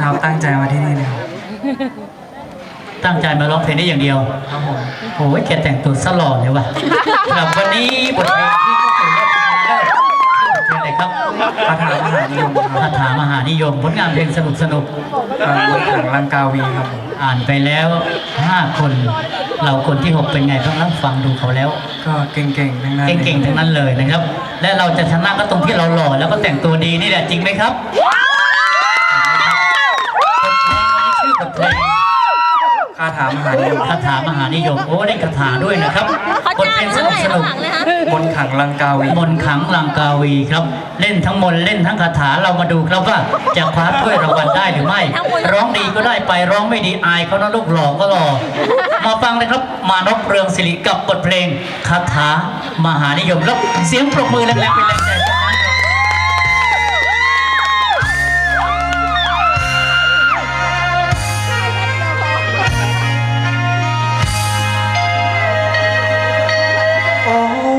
ครับตั้งใจมาที่นี่เลยครับตั้งใจมาร้องเพลงได้อย่างเดียวครับผมโอ้ยแกแต่งตัวสลอดเลยว่ะครับวันนี้บทเพลงที่เข้าสู่รอบชิงชนะเลิศชื่อเพลงอะไรครับคาถามหานิยมคคารับถามหานิยมผลงานเพลงสนุกสนุกอ่าบนถังลังกาวีครับผมๆอ่านไปแล้วห้าคน เราคนที่หกเป็นไงบ้างแล้วฟังดูเขาแล้ว ก็เก่งๆทั้งนั้นลยเก่งๆทั้งนั้นเลยนะครับ และเราจะชนะก็ตรงที่เราหล่อแล้วก็แต่งตัวดีนี่แหละจริงไหมครับบท เพลงวันนี้ชื่อบทเพลงคาถามหานิยมคาถามหานิยม โอ้ได้คาถาด้วยนะครับเขาบทจ้าเพลงงสเท่านุไหกร่สข้านุงกหลังเลยฮะบนถังลังกาวีมนต์ขลังลังกาวีครับ เล่นทั้งมนต์เล่นทั้งคาถาเรามาดูครับว่าจะคว้าถ้วยรางวัลได้หรือไม่ ร้องดีก็ได้ไปร้องไม่ดีอายเขานะลูกหลอกก็หลอมาฟังเลยครับมานพเรืองศิริกับบทเพลงคาถามหานิยมแล้วเสียงปรบมือแรงๆเป็นแร โ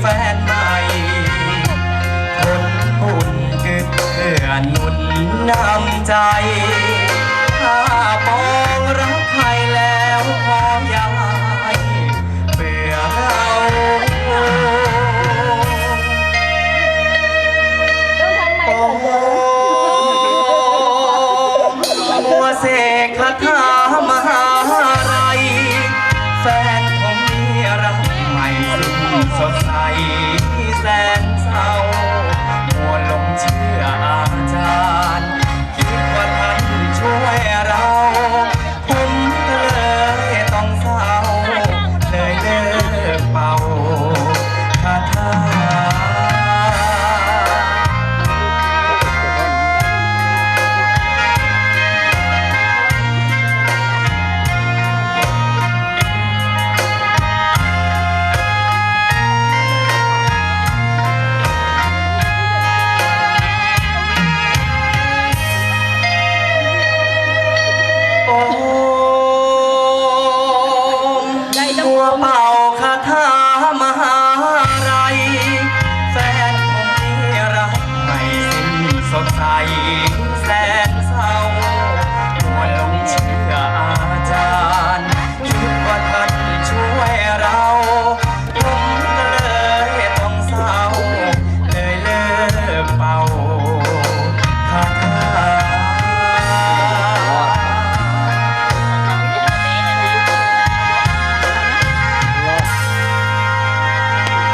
แฟนใหม่คนบุญคือเพื่อนนุนนำใจ ถ้ามองรักใครแล้วพอยายเบื่าโอ้โหเสกคาถามหา